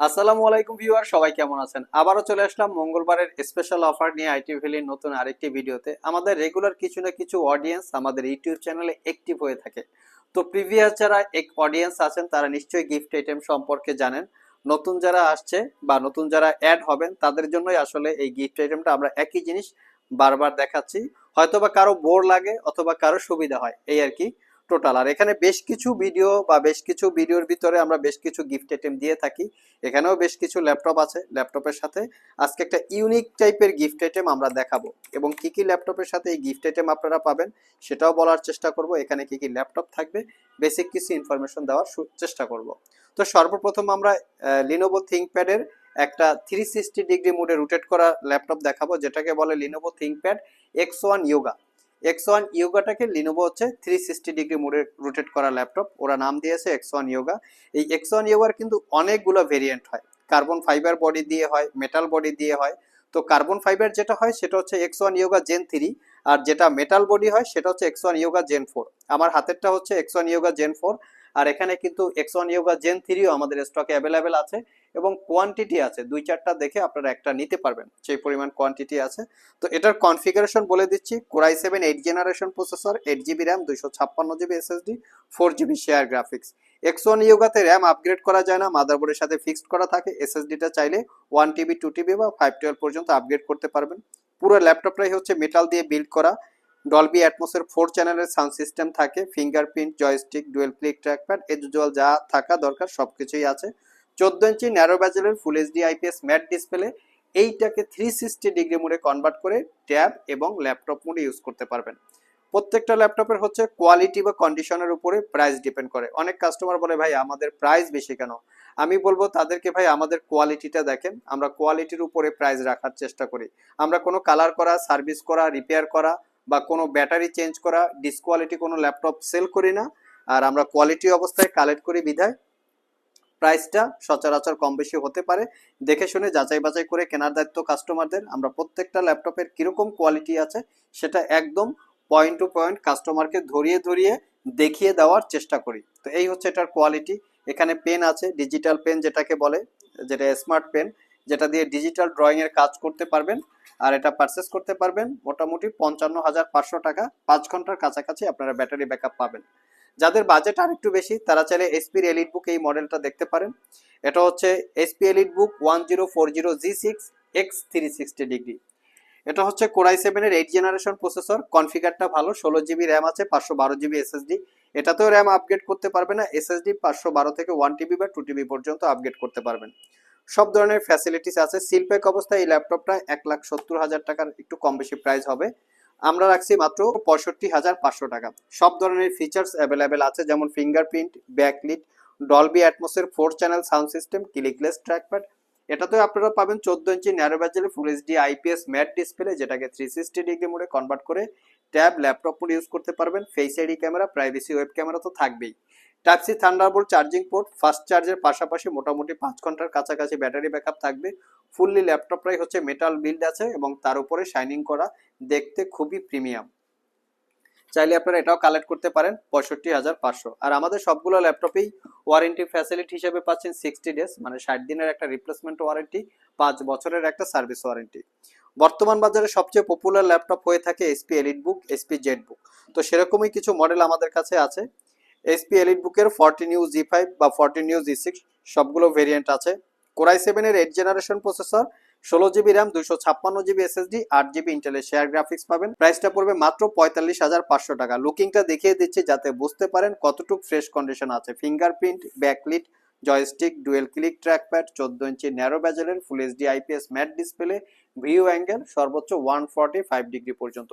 আসসালামু আলাইকুম ভিউয়ার, সবাই কেমন আছেন? আবারও চলে আসলাম মঙ্গলবারের স্পেশাল অফার নিয়ে আইটি ভ্যালির নতুন আরেকটি ভিডিওতে। আমাদের রেগুলার কিছু না কিছু অডিয়েন্স আমাদের ইউটিউব চ্যানেলে অ্যাক্টিভ হয়ে থাকে। তো প্রিভিয়াস যারা এক অডিয়েন্স আছেন, তারা নিশ্চয়ই গিফট আইটেম সম্পর্কে জানেন। নতুন যারা আসছে বা নতুন যারা অ্যাড হবেন, তাদের জন্যই আসলে এই গিফট আইটেমটা আমরা একই জিনিস বারবার দেখাচ্ছি। হয়তোবা কারও বোর লাগে অথবা কারও সুবিধা হয়, এই আর কি। টোটাল। আর এখানে বেশ কিছু ভিডিও বা বেশ কিছু ভিডিওর ভিতরে আমরা বেশ কিছু গিফট আইটেম দিয়ে থাকি। এখানেও বেশ কিছু ল্যাপটপ আছে ল্যাপটপের সাথে আজকে একটা ইউনিক টাইপের গিফট আইটেম আমরা দেখাবো। এবং কি কি ল্যাপটপের সাথে এই গিফট আইটেম আপনারা পাবেন, সেটাও বলার চেষ্টা করব। এখানে কি কি ল্যাপটপ থাকবে বেসিক কিছু ইনফরমেশন দেওয়ার চেষ্টা করব। তো সর্বপ্রথম আমরা লিনোভো থিঙ্কপ্যাডের একটা থ্রি সিক্সটি ডিগ্রি মোডে রোটেট করা ল্যাপটপ দেখাবো, যেটাকে বলে Lenovo ThinkPad X one Yoga X one ইয়োগাটাকে Lenovo হচ্ছে থ্রি সিক্সটি ডিগ্রি মোডে রোটেট করা ল্যাপটপ ওরা নাম দিয়েছে এক্স ওয়ান ইয়োগা এই এক্স ওয়ান ইয়োগার কিন্তু অনেকগুলো ভেরিয়েন্ট হয়। কার্বন ফাইবার বডি দিয়ে হয় মেটাল বডি দিয়ে হয়। তো কার্বন ফাইবার যেটা হয়, সেটা হচ্ছে X one Yoga Gen three আর যেটা মেটাল বডি হয়, সেটা হচ্ছে X one Yoga Gen four আমার হাতেরটা হচ্ছে X one Yoga Gen four আর এখানে কিন্তু এক্স ওয়ান ইয়োগা জেন থ্রিও আমাদের স্টকে অ্যাভেলেবেল আছে এবং কোয়ান্টিটি আছে। দুই চারটা দেখে আপনারা একটা নিতে পারবেন। সেই পরিমাণ কোয়ান্টিটি আছে। তো এটার কনফিগারেশন বলে দিচ্ছি। Core i seven eight generation processor eight GB RAM দুইশো ছাপ্পান্ন GB SSD four GB share graphics X one ইয়োগাতে RAM upgrade করা যায় না। মাদারবোর্ডের সাথে ফিক্সড করা থাকে। এসএসডিটা চাইলে ওয়ান টিবি টু টিবি বা ফাইভ টুয়েলভ পর্যন্ত আপগ্রেড করতে পারবেন। পুরো ল্যাপটপটাই হচ্ছে মেটাল দিয়ে বিল্ড করা। ডলবি অ্যাটমসের ফোর চ্যানেলের সাউন্ড সিস্টেম থাকে fingerprint joystick dual click trackpad usual যা থাকা দরকার সব কিছুই আছে। চোদ্দ ইঞ্চি narrow ব্যাজেলের full HD IPS matte display এইটাকে থ্রি সিক্সটি ডিগ্রি মোডে কনভার্ট করে ট্যাব এবং ল্যাপটপ মোডে ইউজ করতে পারবেন। প্রত্যেকটা ল্যাপটপের হচ্ছে কোয়ালিটি বা কন্ডিশনের উপরে প্রাইস ডিপেন্ড করে। অনেক কাস্টমার বলে, ভাই, আমাদের প্রাইস বেশি কেন? আমি বলব, তাদেরকে ভাই, আমাদের কোয়ালিটিটা দেখেন। আমরা কোয়ালিটির উপরে প্রাইস রাখার চেষ্টা করি। আমরা কোনো কালার করা সার্ভিস করা রিপেয়ার করা বা কোনো ব্যাটারি চেঞ্জ করা ডিসকোয়ালিটি কোনো ল্যাপটপ সেল করি না, আর আমরা কোয়ালিটি অবস্থায় কালেক্ট করি বিধায়। প্রাইসটা সচরাচর কম বেশি হতে পারে। দেখে শুনে, যাচাই বাছাই করে কেনার দায়িত্ব কাস্টমারদের আমরা প্রত্যেকটা ল্যাপটপের কীরকম কোয়ালিটি আছে, সেটা একদম পয়েন্ট টু পয়েন্ট কাস্টমারকে ধরিয়ে ধরিয়ে দেখিয়ে দেওয়ার চেষ্টা করি। তো এই হচ্ছে এটার কোয়ালিটি এখানে পেন আছে ডিজিটাল পেন যেটাকে বলে, যেটা স্মার্ট পেন যেটা দিয়ে ডিজিটাল ড্রয়িং এর কাজ করতে পারবেন আর এটা পারচেস করতে পারবেন, মোটামুটি পঞ্চান্ন হাজার পাঁচশো টাকা। পাঁচ ঘণ্টার কাছাকাছি আপনারা ব্যাটারি ব্যাকআপ পাবেন। যাদের বাজেট আর একটু বেশি, তারা চাইলে এসপির এলিট বুক এই মডেলটা দেখতে পারেন। এটা হচ্ছে HP EliteBook one zero four zero G six X three sixty degree এটা হচ্ছে কোরাই সেভেনের এইট জেনারেশন প্রসেসর কনফিগারটা ভালো, ষোলো জিবি র্যাম আছে, পাঁচশো বারো জিবি এসএসডি এটাতেও র্যাম আপগ্রেড করতে পারবে না এসএসডি পাঁচশো বারো থেকে ওয়ান টিবি বা টু টিবি পর্যন্ত আপগ্রেড করতে পারবেন। সব ধরনের ফ্যাসিলিটিস আছে। সিলপ্যাক অবস্থায় এই ল্যাপটপটা এক লাখ সত্তর হাজার টাকার একটু কম বেশি প্রাইস হবে। আমরা রাখছি মাত্র পঁয়ষট্টি হাজার পাঁচশো টাকা। সব ধরনের ফিচার্স অ্যাভেলেবেল আছে, যেমন fingerprint backlit Dolby অ্যাটমসের four channel sound system clickless trackpad এটাতেও আপনারা পাবেন চোদ্দ ইঞ্চি narrow ব্যাজেলের full HD IPS matte display যেটাকে থ্রি সিক্সটি ডিগ্রি মোডে কনভার্ট করে ট্যাব ল্যাপটপ মোড ইউজ করতে পারবেন। Face ID camera privacy web camera তো থাকবেই। Type C Thunderbolt charging port fast চার্জের পাশাপাশি মোটামুটি পাঁচ ঘণ্টার কাছাকাছি ব্যাটারি ব্যাকআপ থাকবে। ফুললি ল্যাপটপটাই হচ্ছে মেটাল বিল্ড আছে এবং তার উপরে শাইনিং করা দেখতে খুবই প্রিমিয়াম চাইলে আপনারা এটাও কালেক্ট করতে পারেন পঁয়ষট্টি হাজার পাঁচশো। আর আমাদের সবগুলো ল্যাপটপেই ওয়ারেন্টি ফ্যাসিলিটি হিসেবে পাচ্ছেন সিক্সটি ডেজ মানে ষাট দিনের একটা রিপ্লেসমেন্ট ওয়ারেন্টি পাঁচ বছরের একটা সার্ভিস ওয়ারেন্টি বর্তমান বাজারে সবচেয়ে পপুলার ল্যাপটপ হয়ে থাকে HP EliteBook HP ZBook তো সেরকমই কিছু মডেল আমাদের কাছে আছে। এসপি এলিট বুকের ফর্টিন ইউ জি ফাইভ বা ফর্টিন ইউ জি সিক্স সবগুলো ভেরিয়েন্ট আছে। কোরাই সেভেনের এইট জেনারেশন প্রসেসর ষোলো জিবি র্যাম দুইশো ছাপ্পান্ন জিবি এসএসডি আট জিবি ইন্টেলের শেয়ার গ্রাফিক্স পাবেন। প্রাইসটা পড়বে মাত্র পঁয়তাল্লিশ হাজার পাঁচশো টাকা। লুকিংটা দেখিয়ে দিচ্ছি যাতে বুঝতে পারেন কতটুকু ফ্রেশ কন্ডিশন আছে। Fingerprint backlit joystick dual click trackpad চোদ্দ ইঞ্চি narrow ব্যাজেলের full HD IPS matte display view angle সর্বোচ্চ ওয়ান ফর্টি ফাইভ ডিগ্রি পর্যন্ত।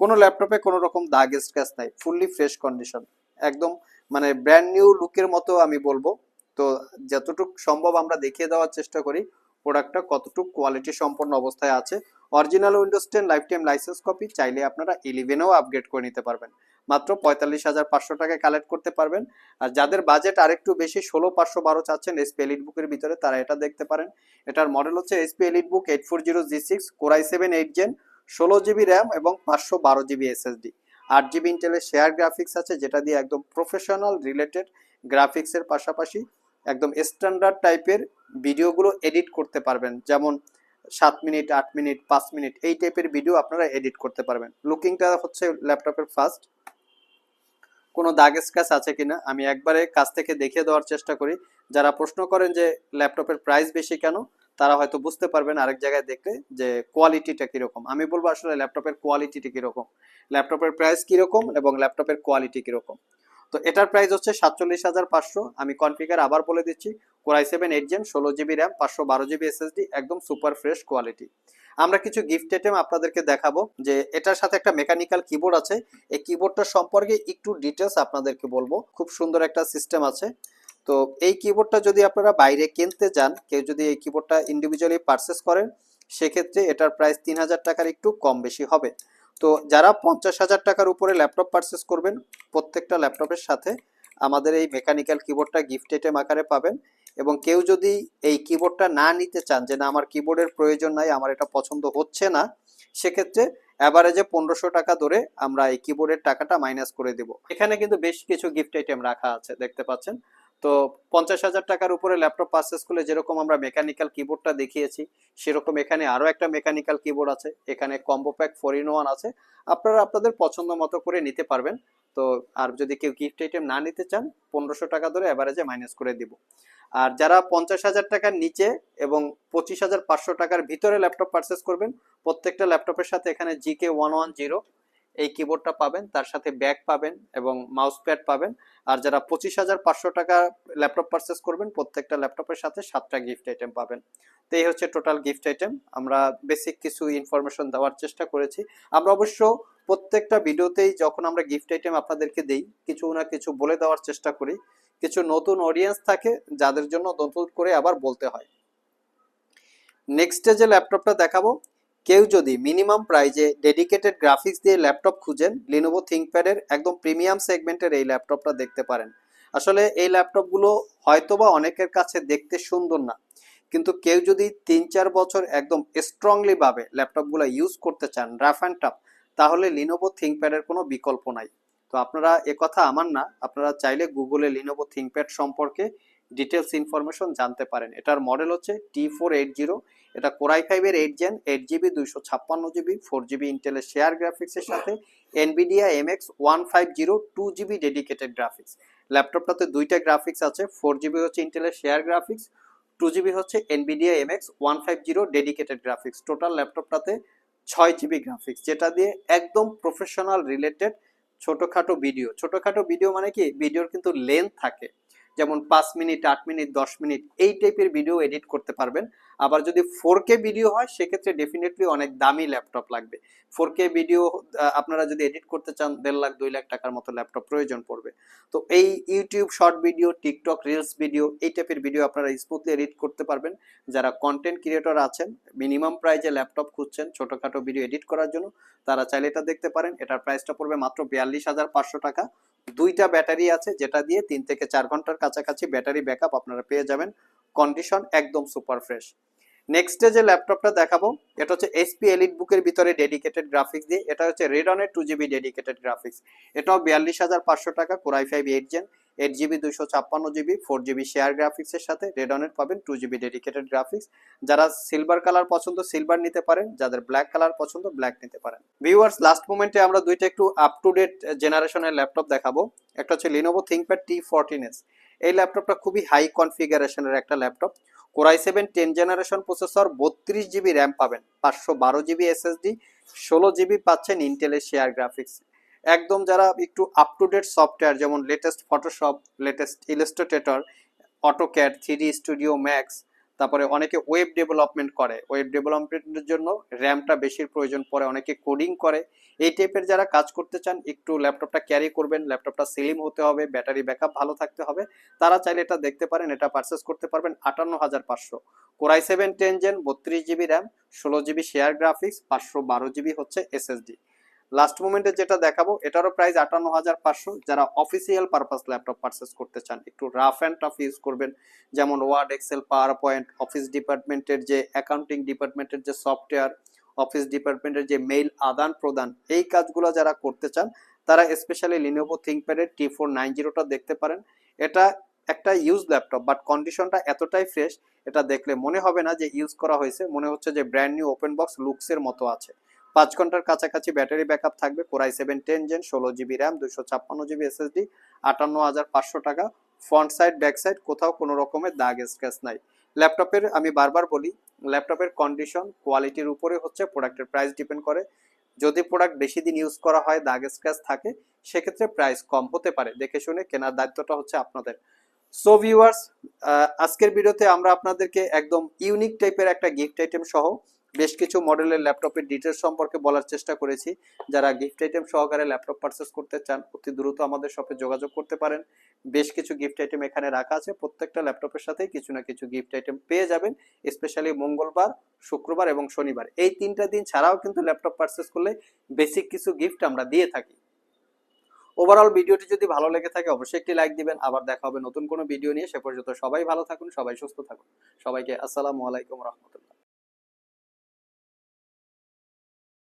কোনো ল্যাপটপে কোনো রকম দাগ স্ক্র্যাচ নাই ফুললি ফ্রেশ কন্ডিশন একদম মানে ব্র্যান্ড নিউ লুকের মতো আমি বলব। তো যতটুকু সম্ভব আমরা দেখিয়ে দেওয়ার চেষ্টা করি প্রোডাক্টটা কতটুকু কোয়ালিটি সম্পন্ন অবস্থায় আছে। Original Windows ten lifetime license copy চাইলে আপনারা ইলেভেনেও আপগ্রেড করে নিতে পারবেন। মাত্র পঁয়তাল্লিশ হাজার পাঁচশো টাকায় কালেক্ট করতে পারবেন। আর যাদের বাজেট আরেকটু বেশি, ষোলো পাঁচশো বারো চাচ্ছেন এসপি এলিট বুকের ভিতরে, তারা এটা দেখতে পারেন। এটার মডেল হচ্ছে HP EliteBook eight four zero G six core i seven eight gen ষোলো জিবি র্যাম এবং পাঁচশো বারো জিবি এসএসডি আট জিবি ইন্টেলের শেয়ার গ্রাফিক্স আছে, যেটা দিয়ে একদম প্রফেশনাল রিলেটেড গ্রাফিক্সের পাশাপাশি একদম স্ট্যান্ডার্ড টাইপের ভিডিওগুলো এডিট করতে পারবেন। যেমন সাত মিনিট আট মিনিট পাঁচ মিনিট এই টাইপের ভিডিও আপনারা এডিট করতে পারবেন। লুকিংটা হচ্ছে ল্যাপটপের ফার্স্ট কোনো দাগ স্ক্র্যাচ আছে কিনা? আমি একবারে কাছ থেকে দেখিয়ে দেওয়ার চেষ্টা করি। যারা প্রশ্ন করেন যে ল্যাপটপের প্রাইস বেশি কেন তারা হয়তো বুঝতে পারবেন আরেক জায়গায় দেখলে যে কোয়ালিটিটা কীরকম। আমি বলব আসলে ল্যাপটপের কোয়ালিটিটা কীরকম? ল্যাপটপের প্রাইস কীরকম এবং ল্যাপটপের কোয়ালিটি কীরকম? তো এটার প্রাইস হচ্ছে সাতচল্লিশ হাজার পাঁচশো। আমি কনফিগার আবার বলে দিচ্ছি core i seven eight gen ষোলো জিবি র্যাম পাঁচশো বারো জিবি এসএসডি একদম সুপার ফ্রেশ কোয়ালিটি আমরা কিছু গিফট আইটেম আপনাদেরকে দেখাবো যে এটার সাথে একটা মেকানিক্যাল কিবোর্ড আছে। এই কিবোর্ডটা সম্পর্কে একটু ডিটেলস আপনাদেরকে বলব। খুব সুন্দর একটা সিস্টেম আছে। তো এই কিবোর্ডটা যদি আপনারা বাইরে কিনতে যান, কেউ যদি এই কিবোর্ডটা ইন্ডিভিজুয়ালি পারচেস করেন, সেক্ষেত্রে এটার প্রাইস তিন হাজার টাকার একটু কম বেশি হবে। তো যারা পঞ্চাশ হাজার টাকার উপরে ল্যাপটপ পারচেস করবেন, প্রত্যেকটা ল্যাপটপের সাথে আমাদের এই মেকানিক্যাল কিবোর্ডটা গিফট আইটেম আকারে পাবেন এবং কেউ যদি এই কিবোর্ডটা না নিতে চান, যে না আমার কিবোর্ডের প্রয়োজন নাই, আমার এটা পছন্দ হচ্ছে না, সেক্ষেত্রে অ্যাভারেজে পনেরোশো টাকা ধরে আমরা এই কিবোর্ডের টাকাটা মাইনাস করে দেব। এখানে কিন্তু বেশ কিছু গিফট আইটেম রাখা আছে, দেখতে পাচ্ছেন। তো পঞ্চাশ হাজার টাকার উপরে ল্যাপটপ পারচেস করলে যেরকম আমরা মেকানিক্যাল কিবোর্ডটা দেখিয়েছি, সেরকম এখানে আরও একটা মেকানিক্যাল কিবোর্ড আছে, এখানে combo pack four in one আছে। আপনারা আপনাদের পছন্দ মতো করে নিতে পারবেন। তো আর যদি কেউ গিফট আইটেম না নিতে চান, পনেরোশো টাকা ধরে অ্যাভারেজে মাইনাস করে দিব। আর যারা পঞ্চাশ হাজার টাকার নিচে এবং পঁচিশ হাজার পাঁচশো টাকার ভিতরে ল্যাপটপ পারচেস করবেন, প্রত্যেকটা ল্যাপটপের সাথে এখানে জিকে ওয়ান ওয়ান জিরো এই কিবোর্ডটা পাবেন, তার সাথে ব্যাগ পাবেন এবং মাউস প্যাড পাবেন। আর যারা পঁচিশ হাজার পাঁচশো টাকা ল্যাপটপ পারচেস করবেন, প্রত্যেকটা ল্যাপটপের সাথে সাতটা গিফট আইটেম পাবেন। তো এই হচ্ছে টোটাল গিফট আইটেম আমরা বেসিক কিছু ইনফরমেশন দেওয়ার চেষ্টা করেছি। আমরা অবশ্য প্রত্যেকটা ভিডিওতেই যখন আমরা গিফট আইটেম আপনাদেরকে দেই, কিছু না কিছু বলে দেওয়ার চেষ্টা করি। কিছু নতুন অডিয়েন্স থাকে, যাদের জন্য নতুন করে আবার বলতে হয়। নেক্সটে যে ল্যাপটপটা দেখাবো কেউ যদি মিনিমাম প্রাইজে ডেডিকেটেড গ্রাফিক্স দিয়ে ল্যাপটপ খুঁজেন লিনোভো থিঙ্কপ্যাডের একদম প্রিমিয়াম সেগমেন্টের এই ল্যাপটপটা দেখতে পারেন। আসলে এই ল্যাপটপগুলো হয়তোবা অনেকের কাছে দেখতে সুন্দর না, কিন্তু কেউ যদি তিন চার বছর একদম স্ট্রংলি ভাবে ল্যাপটপগুলো ইউজ করতে চান রাফ অ্যান্ড টাফ তাহলে লিনোভো থিঙ্কপ্যাডের কোনো বিকল্প নাই। তো আপনারা কথা আমার না, আপনারা চাইলে গুগলে লিনোভো থিঙ্কপ্যাড সম্পর্কে ডিটেলস ইনফরমেশন জানতে পারেন। এটার মডেল হচ্ছে টি ফোর এইট জিরো এটা কোরাই ফাইভের এইট জেন এইট জিবি দুইশো ছাপ্পান্ন জিবি ফোর জিবি ইন্টেলের শেয়ার গ্রাফিক্সের সাথে Nvidia M X one five zero two GB dedicated graphics ল্যাপটপটাতে দুইটা গ্রাফিক্স আছে ফোর জিবি হচ্ছে ইন্টেলের শেয়ার গ্রাফিক্স টু জিবি হচ্ছে Nvidia M X one five zero dedicated graphics total ল্যাপটপটাতে ছয় জিবি গ্রাফিক্স যেটা দিয়ে একদম প্রফেশনাল রিলেটেড ছোটোখাটো ভিডিও ছোটোখাটো ভিডিও মানে কি? ভিডিওর কিন্তু লেন্থ থাকে। যেমন পাঁচ মিনিট, আট মিনিট, দশ মিনিট, এই টাইপের ভিডিও এডিট করতে পারবেন। আবার যদি ফোর কে ভিডিও হয়, সেক্ষেত্রে ডেফিনেটলি অনেক দামি ল্যাপটপ লাগবে। ফোর কে ভিডিও আপনারা যদি এডিট করতে চান, দেড় লাখ, দুই লাখ টাকার মতো ল্যাপটপ প্রয়োজন পড়বে। তো এই YouTube short video TikTok reels video এই টাইপের ভিডিও আপনারা স্মুথলি এডিট করতে পারবেন। যারা কন্টেন্ট ক্রিয়েটর আছেন মিনিমাম প্রাইজে ল্যাপটপ খুঁজছেন, ছোটোখাটো ভিডিও এডিট করার জন্য, তারা চাইলে এটা দেখতে পারেন। এটার প্রাইসটা পড়বে মাত্র বিয়াল্লিশ হাজার পাঁচশো টাকা। দুইটা ব্যাটারি আছে যেটা দিয়ে তিন থেকে চার ঘণ্টার কাছাকাছি ব্যাটারি ব্যাকআপ আপনারা পেয়ে যাবেন। কন্ডিশন একদম সুপার ফ্রেশ। নেক্সটে যে ল্যাপটপটা দেখাবো, এটা হচ্ছে এসপি এলিট বুকের ভিতরে ডেডিকেটেড গ্রাফিক্স দিয়ে, এটা হচ্ছে রেডনের টু জিবি ডেডিকেটেড গ্রাফিক্স এটাও বিয়াল্লিশ হাজার পাঁচশো টাকা core i five eight gen eight GB দুইশো ছাপ্পান্ন জিবি ফোর জিবি শেয়ার গ্রাফিক্সের সাথে রেডনের পাবেন টু জিবি ডেডিকেটেড গ্রাফিক্স যারা সিলভার কালার পছন্দ সিলভার নিতে পারেন। যাদের ব্ল্যাক কালার পছন্দ ব্ল্যাক নিতে পারেন। ভিউয়ার্স লাস্ট মোমেন্টে আমরা দুইটা একটু আপ টু ডেট জেনারেশনের ল্যাপটপ দেখাবো। একটা হচ্ছে Lenovo ThinkPad T fourteen S এই ল্যাপটপটা খুবই হাই কনফিগারেশনের একটা laptop core i seven ten generation processor বত্রিশ জিবি র্যাম পাবেন। পাঁচশো বারো জিবি এসএসডি ষোলো জিবি পাচ্ছেন ইন্টেলের শেয়ার গ্রাফিক্স একদম যারা একটু আপ টু ডেট সফটওয়্যার যেমন latest Photoshop latest Illustrator AutoCAD three studio max তারপরে অনেকে ওয়েব ডেভেলপমেন্ট করে। ওয়েব ডেভেলপমেন্টের জন্য র্যামটা বেশির প্রয়োজন পড়ে, অনেকে কোডিং করে। এই টাইপের যারা কাজ করতে চান, একটু ল্যাপটপটা ক্যারি করবেন ল্যাপটপটা সিলিম হতে হবে ব্যাটারি ব্যাকআপ ভালো থাকতে হবে। তারা চাইলে এটা দেখতে পারেন, এটা পারচেস করতে পারবেন আটান্ন হাজার পাঁচশো। Core i seven ten gen বত্রিশ জিবি র্যাম ষোলো জিবি শেয়ার গ্রাফিক্স পাঁচশো বারো জিবি হচ্ছে এসএসডি লাস্ট মোমেন্টে যেটা দেখাবো, এটারও প্রাইস আটান্ন হাজার পাঁচশো। যারা অফিসিয়াল পারপাস ল্যাপটপ পারচেস করতে চান, একটু রাফ অ্যান্ড টাফ ইউজ করবেন। যেমন Word Excel PowerPoint office ডিপার্টমেন্টের যে অ্যাকাউন্টিং ডিপার্টমেন্টের যে সফটওয়্যার অফিস ডিপার্টমেন্টের যে মেইল আদান প্রদান, এই কাজগুলো যারা করতে চান, তারা স্পেশালি লিনোভো থিঙ্কপ্যাডের টি ফোর নাইন জিরোটা দেখতে পারেন। এটা একটা ইউজ ল্যাপটপ বাট কন্ডিশনটা এতটাই ফ্রেশ এটা দেখলে মনে হবে না যে ইউজ করা হয়েছে। মনে হচ্ছে যে ব্র্যান্ড নিউ ওপেন বক্স লুকসের মতো আছে। পাঁচ ঘণ্টার কাছাকাছি ব্যাটারি ব্যাকআপ থাকবে core i seven ten gen ষোলো জিবি র্যাম, দুশো ছাপ্পান্ন জিবি এসএসডি, আটান্ন হাজার পাঁচশো টাকা ফ্রন্ট সাইড ব্যাক সাইড কোথাও কোনো রকমের দাগ স্ক্র্যাচ নাই। ল্যাপটপের আমি বারবার বলি, ল্যাপটপের কন্ডিশন কোয়ালিটির উপরে হচ্ছে প্রোডাক্টের প্রাইস ডিপেন্ড করে। যদি প্রোডাক্ট বেশি দিন ইউজ করা হয়, দাগ স্ক্র্যাচ থাকে, সেক্ষেত্রে প্রাইস কম হতে পারে। দেখে শুনে কেনার দায়িত্বটা হচ্ছে আপনাদের। সো ভিউয়ার্স আজকের ভিডিওতে আমরা আপনাদেরকে একদম ইউনিক টাইপের একটা গিফট আইটেম সহ বেশ কিছু মডেলের ল্যাপটপের ডিটেলস সম্পর্কে বলার চেষ্টা করেছি। যারা গিফট আইটেম সহকারে ল্যাপটপ পারচেস করতে চান, অতি দ্রুত আমাদের শপে যোগাযোগ করতে পারেন। বেশ কিছু গিফট আইটেম এখানে রাখা আছে। প্রত্যেকটা ল্যাপটপের সাথেই কিছু না কিছু গিফট আইটেম পেয়ে যাবেন স্পেশালি মঙ্গলবার, শুক্রবার এবং শনিবার। এই তিনটা দিন ছাড়াও কিন্তু ল্যাপটপ পারচেস করলে বেসিক কিছু গিফট আমরা দিয়ে থাকি। ওভারঅল ভিডিওটি যদি ভালো লেগে থাকে, অবশ্যই একটি লাইক দিবেন। আবার দেখা হবে নতুন কোনো ভিডিও নিয়ে। সে পর্যন্ত সবাই ভালো থাকুন, সবাই সুস্থ থাকুন। সবাইকে আসসালামু আলাইকুম রহমতুল্লাহ।